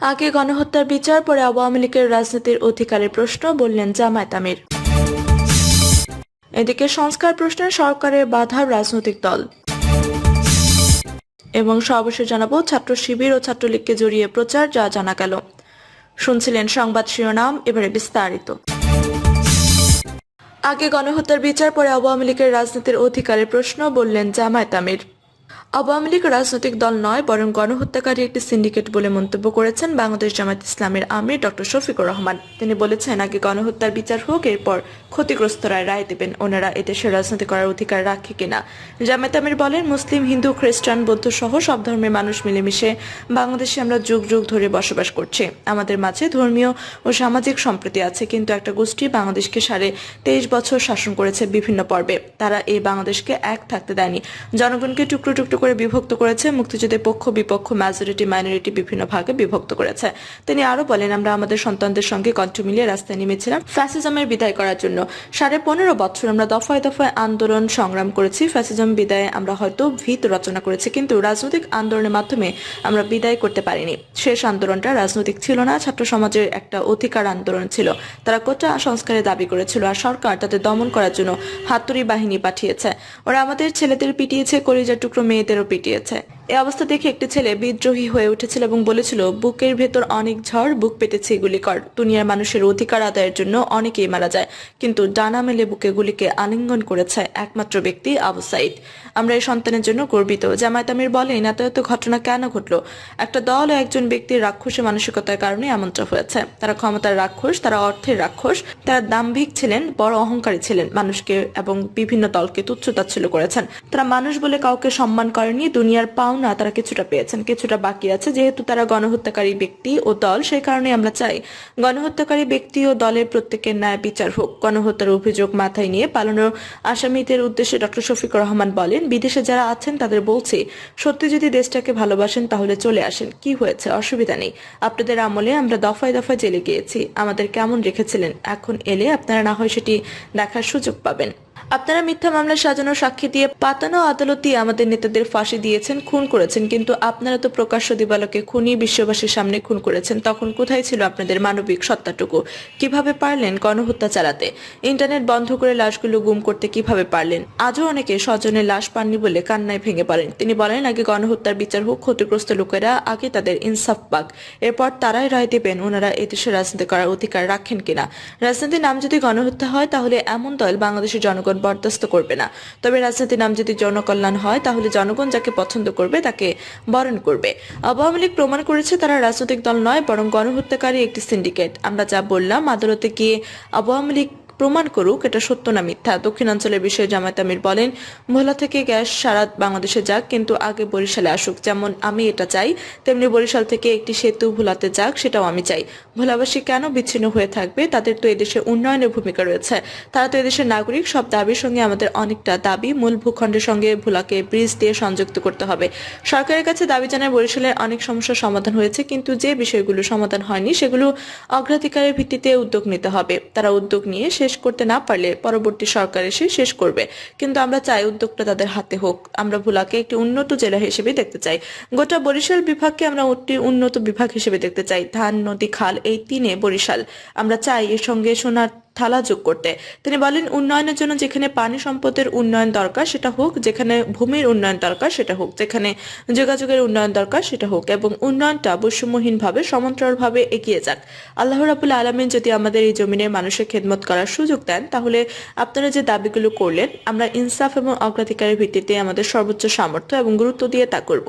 আগে গণহত্যার বিচার, পরে আওয়ামী লীগের রাজনীতির অধিকারের প্রশ্ন বললেন জামায়াত আমির। এদিকে সংস্কার প্রশ্নে সরকারের বাধার রাজনৈতিক দল। এবং সর্বশেষ জানাব, ছাত্র শিবির ও ছাত্রলীগকে জড়িয়ে প্রচার যা জানা গেল। শুনছিলেন সংবাদ শিরোনাম, এবারে বিস্তারিত। আগে গণহত্যার বিচার, পরে আওয়ামী লীগের রাজনীতির অধিকারের প্রশ্ন বললেন জামায়াত আমির। আওয়ামী লীগ রাজনৈতিক দল নয়, বরং গণহত্যাকারী একটি সিন্ডিকেট বলে মন্তব্য করেছেন বাংলাদেশ জামায়াত ইসলামের আমির ডক্টর শফিকুর রহমান। তিনি বলেছেন, আগে গণহত্যার বিচার হোক, এরপর ক্ষতিগ্রস্তরা রায় দেবেন। ওনারা এদেশে রাজনীতি করার অধিকার রাখে কিনা? জামায়াত আমির বলেন, মুসলিম, হিন্দু, খ্রিস্টান, বৌদ্ধ সহ সব ধর্মের মানুষ মিলেমিশে বাংলাদেশে আমরা যুগ যুগ ধরে বসবাস করছি। আমাদের মাঝে ধর্মীয় ও সামাজিক সম্প্রীতি আছে, কিন্তু একটা গোষ্ঠী বাংলাদেশকে সাড়ে তেইশ বছর শাসন করেছে বিভিন্ন পর্বে। তারা এই বাংলাদেশকে এক থাকতে দেয়নি। জনগণকে টুকরো টুকরো করে বিভক্ত করেছে, মুক্তিযুদ্ধের পক্ষ, বিপক্ষ মেজরিটি মাইনরিটি বিভিন্ন ভাগে বিভক্ত করেছে। তিনি আরও বলেন, আমরা আমাদের সন্তানদের সঙ্গে কণ্ঠ মিলিয়ে রাস্তায় নেমেছিলাম ফ্যাসিজমের বিদায় করার জন্য। সাড়ে পনেরো বছর আমরা দফায় দফায় আন্দোলন সংগ্রাম করেছি। ফ্যাসিজম বিদায়ে আমরা হয়তো ভিত রচনা করেছি, কিন্তু রাজনৈতিক আন্দোলনের মাধ্যমে আমরা বিদায় করতে পারিনি। শেষ আন্দোলনটা রাজনৈতিক ছিল না, ছাত্র সমাজের একটা অধিকার আন্দোলন ছিল। তারা কোটা সংস্কারের দাবি করেছিল আর সরকার তাদের দমন করার জন্য হাতুড়ি বাহিনী পাঠিয়েছে। ওরা আমাদের ছেলেদের পিটিয়েছে, কলিজার টুকরো মেয়েদেরও পিটিয়েছে। এ অবস্থা দেখে একটি ছেলে বিদ্রোহী হয়ে উঠেছিল এবং বলেছিল, বুকের ভেতর অনেক ঝড়, বুক পেতেছে গুলি কর দুনিয়ার মানুষের অধিকার আদায়ের জন্য অনেকেই মারা যায়। কিন্তু ডানা মেলে বুকে গুলিকে আলিঙ্গন করেছে একমাত্র ব্যক্তি আবু সাইদ। আমরা এই সন্তানের জন্য গর্বিত। জামায়াত আমির বলেন এত এত ঘটনা কেন ঘটলো? একটা দল একজন ব্যক্তির রাক্ষসী মানসিকতার কারণে এমনটা হয়েছে। তারা ক্ষমতার রাক্ষস, তারা অর্থের রাক্ষস। তারা দাম্ভিক ছিলেন, বড় অহংকারী ছিলেন। মানুষকে এবং বিভিন্ন দলকে তুচ্ছতাচ্ছিল্য করেছেন। তারা মানুষ বলে কাউকে সম্মান করেনি দুনিয়ার পাওনা তারা কিছুটা পেয়েছেন, কিছুটা বাকি আছে। যেহেতু তারা গণহত্যাকারী ব্যক্তি ও দল, সেই কারণে আমরা চাই গণহত্যাকারী ব্যক্তি ও দলের প্রত্যেকের ন্যায় বিচার হোক। গণহত্যার অভিযোগ মাথায় নিয়ে পালানো আসামিদের উদ্দেশ্যে ডক্টর শফিকুর রহমান বলেন, বিদেশে যারা আছেন, তাদের বলছি সত্যি যদি দেশটাকে ভালোবাসেন, তাহলে চলে আসেন। কি হয়েছে? অসুবিধা নেই। আপনাদের আমলে আমরা দফায় দফায় জেলে গিয়েছি। আমাদের কেমন রেখেছিলেন? এখন এলে আপনারা না হয় সেটি দেখার সুযোগ পাবেন। আপনারা মিথ্যা মামলা সাজানো সাক্ষী দিয়ে পাতানো আদালতই আমাদের নেতাদের ফাঁসি দিয়েছেন, খুন করেছেন। কিন্তু আপনারা তো প্রকাশ্য দিবালকে খুনি বিশ্ববাসীর সামনে খুন করেছেন, তখন কোথায় ছিল আপনাদের মানবিক সত্তাটুকু? কীভাবে পারলেন গণহত্যা চালাতে? ইন্টারনেট বন্ধ করে লাশগুলো গুম করতে কীভাবে পারলেন? আজও অনেকে স্বজনের লাশ পাননি বলে কান্নায় ভেঙে পড়েন। তিনি বলেন, আগে গণহত্যার বিচার হোক, ক্ষতিগ্রস্ত লোকেরা আগে তাদের ইনসাফ পাক। এরপর তারাই রায় দেবেন ওনারা এদেশে রাজনীতি করার অধিকার রাখেন কিনা। রাজনীতির নাম যদি গণহত্যা হয়, তাহলে এমন দল বাংলাদেশের জনগণ বরদাস্ত করবে না। তবে রাজনীতি নাম যদি জনকল্যাণ হয়, তাহলে জনগণ যাকে পছন্দ করবে, তাকে বরণ করবে। আওয়ামী লীগ প্রমাণ করেছে তারা রাজনৈতিক দল নয়, বরং গণহত্যাকারী একটি সিন্ডিকেট। আমরা যা বললাম, আদালতে গিয়ে আওয়ামী লীগ প্রমাণ করুক, এটা সত্য না মিথ্যা। দক্ষিণাঞ্চলের বিষয়ে জামায়াত আমির বলেন ভোলা থেকে গ্যাস সারা বাংলাদেশে যাক, কিন্তু আগে বরিশালে আসুক। যেমন আমি এটা চাই, তেমনি বরিশাল থেকে একটি সেতু ভোলাতে যাক, সেটাও আমি চাই। ভোলাবাসী কেন বিচ্ছিন্ন হয়ে থাকবে? তাদের তো এদেশে উন্নয়নের ভূমিকা রয়েছে। তারা তো এদেশের নাগরিক, সব দাবির সঙ্গে আমাদের অনেকটা দাবি। মূল ভূখণ্ডের সঙ্গে ভোলাকে ব্রিজ দিয়ে সংযুক্ত করতে হবে। সরকারের কাছে দাবি জানায় বরিশালের অনেক সমস্যার সমাধান হয়েছে, কিন্তু যে বিষয়গুলো সমাধান হয়নি, সেগুলো অগ্রাধিকারের ভিত্তিতে উদ্যোগ নিতে হবে। তারা উদ্যোগ নিয়ে শেষ করতে না পারলে পরবর্তী সরকার এসে শেষ করবে। কিন্তু আমরা চাই উদ্যোগটা তাদের হাতে হোক। আমরা ভোলাকে একটি উন্নত জেলা হিসেবে দেখতে চাই। গোটা বরিশাল বিভাগকে আমরা একটি উন্নত বিভাগ হিসেবে দেখতে চাই। ধান, নদী, খাল এই তিনে বরিশাল। আমরা চাই এর সঙ্গে সোনার থালা যোগ করতে। তিনি বলেন, উন্নয়নের জন্য যেখানে পানি সম্পদের উন্নয়ন দরকার, সেটা হোক, যেখানে ভূমির উন্নয়ন দরকার, সেটা হোক, যেখানে যোগাযোগের উন্নয়ন দরকার, সেটা হোক, এবং উন্নয়নটা বৈষম্যহীনভাবে, সমান্তরালভাবে এগিয়ে যাক। আল্লাহ রাবুল আলমিন যদি আমাদের এই জমিনের মানুষের খেদমত করার সুযোগ দেন, তাহলে আপনারা যে দাবিগুলো করলেন, আমরা ইনসাফ এবং অগ্রাধিকারের ভিত্তিতে আমাদের সর্বোচ্চ সামর্থ্য এবং গুরুত্ব দিয়ে তা করব।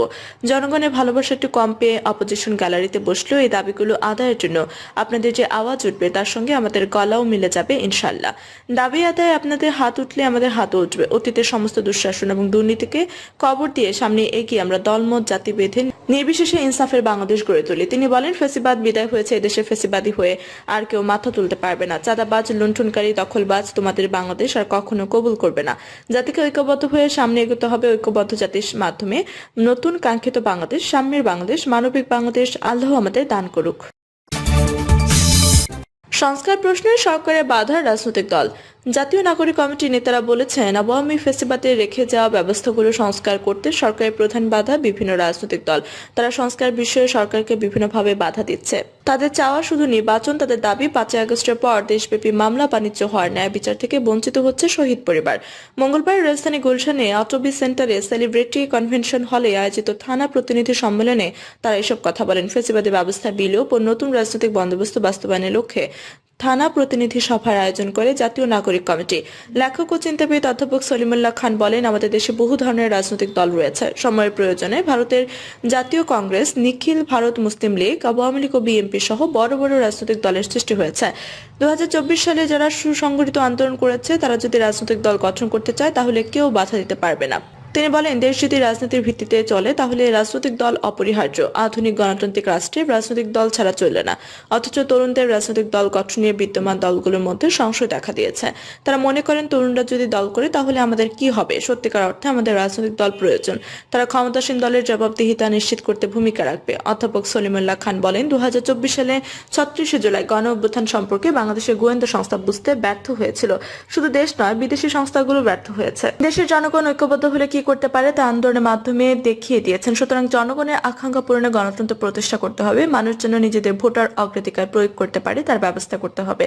জনগণের ভালোবাসা একটু কম পেয়ে অপোজিশন গ্যালারিতে বসলেও এই দাবিগুলো আদায়ের জন্য আপনাদের যে আওয়াজ উঠবে, তার সঙ্গে আমাদের গলাও মিলে যাবে ইনশাল্লাহ দাবি আদায় আপনাদের হাত উঠলে আমাদের হাতও উঠবে। অতীতের সমস্ত দুঃশাসন এবং দুর্নীতিকে কবর দিয়ে সামনে এগিয়ে আমরা দলমত জাতি বেঁধে নির্বিশেষে ইনসাফের বাংলাদেশ গড়ে তুলি। তিনি বলেন, ফেসিবাদ বিদায় হয়েছে, এদেশে ফেসিবাদী হয়ে আর কেউ মাথা তুলতে পারবে না। চাঁদাবাজ, লুণ্ঠনকারী, দখলবাজ তোমাদের বাংলাদেশ আর কখনো কবুল করবে না। জাতিকে ঐক্যবদ্ধ হয়ে সামনে এগোতে হবে। ঐক্যবদ্ধ জাতির মাধ্যমে নতুন কাঙ্ক্ষিত বাংলাদেশ, সাম্যের বাংলাদেশ, মানবিক বাংলাদেশ, আল্লাহ আমাদের দান করুক। সংস্কার প্রশ্নে সরকারের বাধার রাজনৈতিক দল। জাতীয় নাগরিক কমিটির নেতারা বলেছেন, আওয়ামী ফেসিবাদে রেখে যাওয়া ব্যবস্থাগুলো সংস্কার করতে সরকারের প্রধান বাধা বিভিন্ন রাজনৈতিক দল। তারা সংস্কার বিষয়ে সরকারকে বিভিন্নভাবে বাধা দিচ্ছে। তাদের চাওয়া শুধু নির্বাচন, তাদের দাবি পাঁচই আগস্টের পর দেশব্যাপী মামলা বাণিজ্য হওয়ার ন্যায় বিচার থেকে বঞ্চিত হচ্ছে শহীদ পরিবার। মঙ্গলবার রাজধানী গুলশানে অটোবি সেন্টারে সেলিব্রিটি কনভেনশন হলে আয়োজিত থানা প্রতিনিধি সম্মেলনে তারা এসব কথা বলেন। ফেসিবাদী ব্যবস্থা বিলোপ ও নতুন রাজনৈতিক বন্দোবস্ত বাস্তবায়নের লক্ষ্যে থানা প্রতিনিধি সভার আয়োজন করে জাতীয় নাগরিক কমিটি। লেখক ও চিন্তাবিদ অধ্যাপক সলিমুল্লাহ খান বলেন, আমাদের দেশে বহু ধরনের রাজনৈতিক দল রয়েছে। সময়ের প্রয়োজনে ভারতের জাতীয় কংগ্রেস, নিখিল ভারত মুসলিম লীগ, আওয়ামী লীগ ও বিএনপি সহ বড় বড় রাজনৈতিক দলের সৃষ্টি হয়েছে। দু হাজার চব্বিশ সালে যারা সুসংগঠিত আন্দোলন করেছে, তারা যদি রাজনৈতিক দল গঠন করতে চায়, তাহলে কেউ বাধা দিতে পারবে না। তিনি বলেন, দেশ যদি রাজনীতির ভিত্তিতে চলে, তাহলে রাজনৈতিক দল অপরিহার্য। আধুনিক গণতান্ত্রিক রাষ্ট্রে রাজনৈতিক দল ছাড়া চলবে না। অথচ তরুণদের রাজনৈতিক দল গঠনে বিদ্যমান দলগুলোর মধ্যে সংশয় দেখা দিয়েছে। তারা মনে করেন, তরুণরা যদি দল করে, তাহলে আমাদের কি হবে? সত্যিকার অর্থে আমাদের রাজনৈতিক দল প্রয়োজন। তারা ক্ষমতাসীন দলের জবাবদিহিতা নিশ্চিত করতে ভূমিকা রাখবে। অধ্যাপক সলিমুল্লাহ খান বলেন দু হাজার চব্বিশ সালে ছত্রিশে জুলাই গণ অভ্যুত্থান সম্পর্কে বাংলাদেশের গোয়েন্দা সংস্থা বুঝতে ব্যর্থ হয়েছিল। শুধু দেশ নয়, বিদেশি সংস্থাগুলো ব্যর্থ হয়েছে। দেশের জনগণ ঐক্যবদ্ধ হলে কি করতে পারে তা আন্দোলনের মাধ্যমে দেখিয়ে দিয়েছেন। সুতরাং জনগণের আকাঙ্ক্ষা পূরণে গণতন্ত্র প্রতিষ্ঠা করতে হবে। মানুষ যেন নিজেদের ভোটার অগ্রাধিকার প্রয়োগ করতে পারে, তার ব্যবস্থা করতে হবে।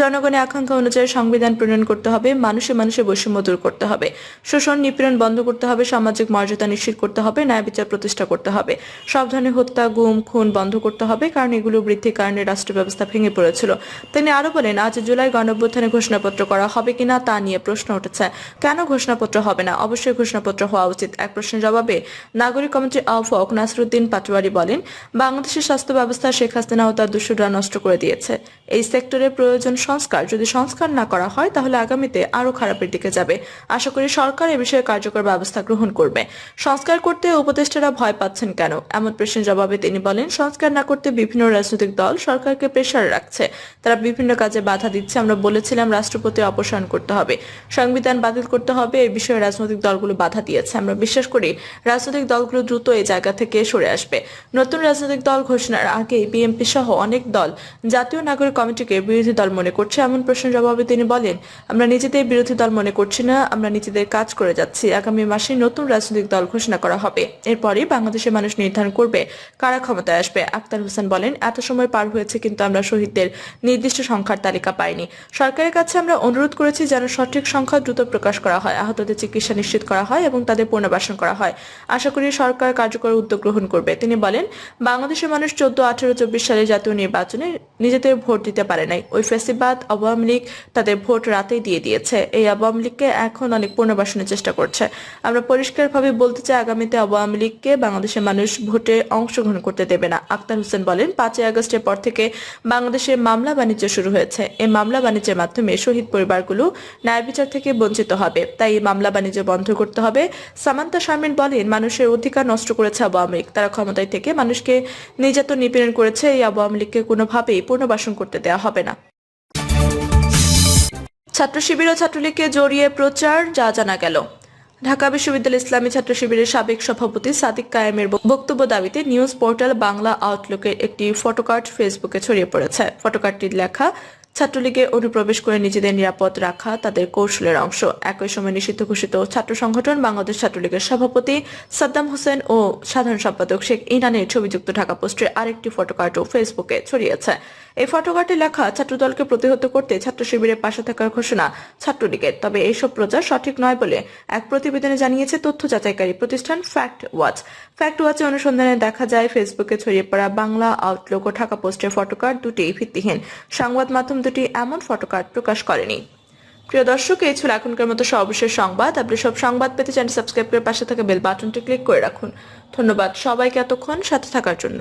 জনগণের আকাঙ্ক্ষা অনুযায়ী সংবিধান প্রণয়ন করতে হবে, মানুষে মানুষের বৈষম্য দূর করতে হবে। শোষণ, নিপীড়ন বন্ধ করতে হবে, সামাজিক মর্যাদা নিশ্চিত করতে হবে, ন্যায় বিচার প্রতিষ্ঠা করতে হবে। সব ধরনের হত্যা, গুম, খুন বন্ধ করতে হবে, কারণ এগুলো বৃদ্ধির কারণে রাষ্ট্র ব্যবস্থা ভেঙে পড়েছিল। তিনি আরও বলেন, আজ জুলাই গণঅভ্যুত্থানে ঘোষণাপত্র করা হবে কিনা তা নিয়ে প্রশ্ন উঠেছে। কেন ঘোষণাপত্র হবে না? অবশ্যই ঘোষণাপত্র হওয়া উচিত। এক প্রশ্নের জবাবে নাগরিক কমিটির আহ্বায়ক নাসরুদ্দিন পাটোয়ারি বলেন, বাংলাদেশের স্বাস্থ্য ব্যবস্থা শেখ হাসিনা ও তার দূষণরা নষ্ট করে দিয়েছে। এই সেক্টরে প্রয়োজন সংস্কার। যদি সংস্কার না করা হয়, তাহলে আগামীতে আরও খারাপের দিকে যাবে। আশা করি সরকার এ বিষয়ে কার্যকর ব্যবস্থা গ্রহণ করবে। সংস্কার করতে উপদেষ্টারা ভয় পাচ্ছেন কেন? এমন প্রশ্নের জবাবে তিনি বলেন, সংস্কার না করতে বিভিন্ন রাজনৈতিক দল সরকারকে প্রেশার রাখছে। তারা বিভিন্ন কাজে বাধা দিচ্ছে। আমরা বলেছিলাম, রাষ্ট্রপতি অপসারণ করতে হবে। সংবিধান বাতিল করতে হবে। এই বিষয়ে রাজনৈতিক দলগুলো বাধা দিয়েছে। আমরা বিশ্বাস করি রাজনৈতিক দলগুলো দ্রুত এই জায়গা থেকে সরে আসবে। নতুন রাজনৈতিক দল ঘোষণার আগে বিএনপি সহ অনেক দল জাতীয় নাগরিক কমিটিকে বিরোধী দল মনে করছে। এমন প্রশ্নের জবাবে তিনি বলেন, আমরা নিজেদের বিরোধী দল মনে করছি না, আমরা নিজেদের কাজ করে যাচ্ছি। আগামী মাসে নতুন রাজনৈতিক দল ঘোষণা করা হবে। এরপরই বাংলাদেশের মানুষ নির্ধারণ করবে কারা ক্ষমতায় আসবে। আক্তার হোসেন বলেন, এত সময় পার হয়েছে কিন্তু আমরা শহীদদের নির্দিষ্ট সংখ্যার তালিকা পাইনি। সরকারের কাছে আমরা অনুরোধ করেছি যেন সঠিক সংখ্যা দ্রুত প্রকাশ করা হয়। আহতদের চিকিৎসা নিশ্চিত করা হয় এবং তাদের পুনর্বাসন করা হয়। আশা করি সরকার কার্যকর উদ্যোগ গ্রহণ করবে। তিনি বলেন, বাংলাদেশের মানুষ চোদ্দ, আঠারো, চব্বিশ সালে জাতীয় নির্বাচনে নিজেদের ভোট দিতে পারে নাই। ওই ফেসিবাদ আওয়ামী লীগ তাদের ভোট রাতেই দিয়ে দিয়েছে। এই আওয়ামী লীগকে এখন অনেক পুনর্বাসনের চেষ্টা করছে। আমরা পরিষ্কারভাবে বলতে চাই, আগামীতে আওয়ামী লীগকে বাংলাদেশের মানুষ ভোটে অংশগ্রহণ করতে দেবে না। আক্তার হোসেন বলেন, পাঁচই আগস্টের পর থেকে বাংলাদেশে মামলা বাণিজ্য শুরু হয়েছে। এই মামলা বাণিজ্যের মাধ্যমে শহীদ পরিবারগুলো ন্যায় বিচার থেকে বঞ্চিত হবে। তাই এই মামলা বাণিজ্য বন্ধ করতে হবে। সামান্তা শারমিন বলেন, মানুষের অধিকার নষ্ট করেছে আওয়ামী লীগ। তারা ক্ষমতায় থেকে মানুষকে নির্যাতন নিপীড়ন করেছে। এই আওয়ামী লীগকে কোনোভাবেই পুনর্বাসন করতে দেওয়া হবে না। ছাত্র শিবির ও ছাত্রলীগকে জড়িয়ে প্রচার, যা জানা গেল। ঢাকা বিশ্ববিদ্যালয় ইসলামী ছাত্র শিবিরের সাবেক সভাপতি সাদিক কায়েমের বক্তব্য দাবিতে নিউজ পোর্টাল বাংলা আউটলুকের একটি ফটোকার্ড ফেসবুকে ছড়িয়ে পড়েছে। ফটোকার্ডটির লেখা ছাত্রলীগে অনুপ্রবেশ করে নিজেদের নিরাপদ রাখা তাদের কৌশলের অংশ। একই সময় নিষিদ্ধ ঘোষিত ছাত্র সংগঠন বাংলাদেশ ছাত্রলীগের সভাপতি সাদ্দাম হোসেন ও সাধারণ সম্পাদক শেখ ইনানের ছবিযুক্ত ঢাকা পোস্টের আরেকটি ফটোকার্ডও ফেসবুকে ছড়িয়েছে। এই ফটোকার্ডে লেখা, ছাত্রদলকে প্রতিহত করতে ছাত্র শিবিরের পাশে থাকার ঘোষণা ছাত্রলীগের। তবে এইসব প্রচার সঠিক নয় বলে এক প্রতিবেদনে জানিয়েছে তথ্য যাচাইকারী প্রতিষ্ঠান ফ্যাক্ট ওয়াচ ফ্যাক্ট ওয়াচে অনুসন্ধানে দেখা যায়, ফেসবুকে ছড়িয়ে পড়া বাংলা আউটলুক ও ঢাকা পোস্টের ফটোকার্ড দুটি ভিত্তিহীন। সংবাদ মাধ্যম দুটি এমন ফটোকার্ড প্রকাশ করেনি। প্রিয় দর্শক, এই ছিল এখনকার মতো সর্বশেষ সংবাদ। আপনি সব সংবাদ পেতে চ্যানেল সাবস্ক্রাইব করে পাশে থাকা বেল বাটনটি ক্লিক করে রাখুন। ধন্যবাদ সবাইকে এতক্ষণ সাথে থাকার জন্য।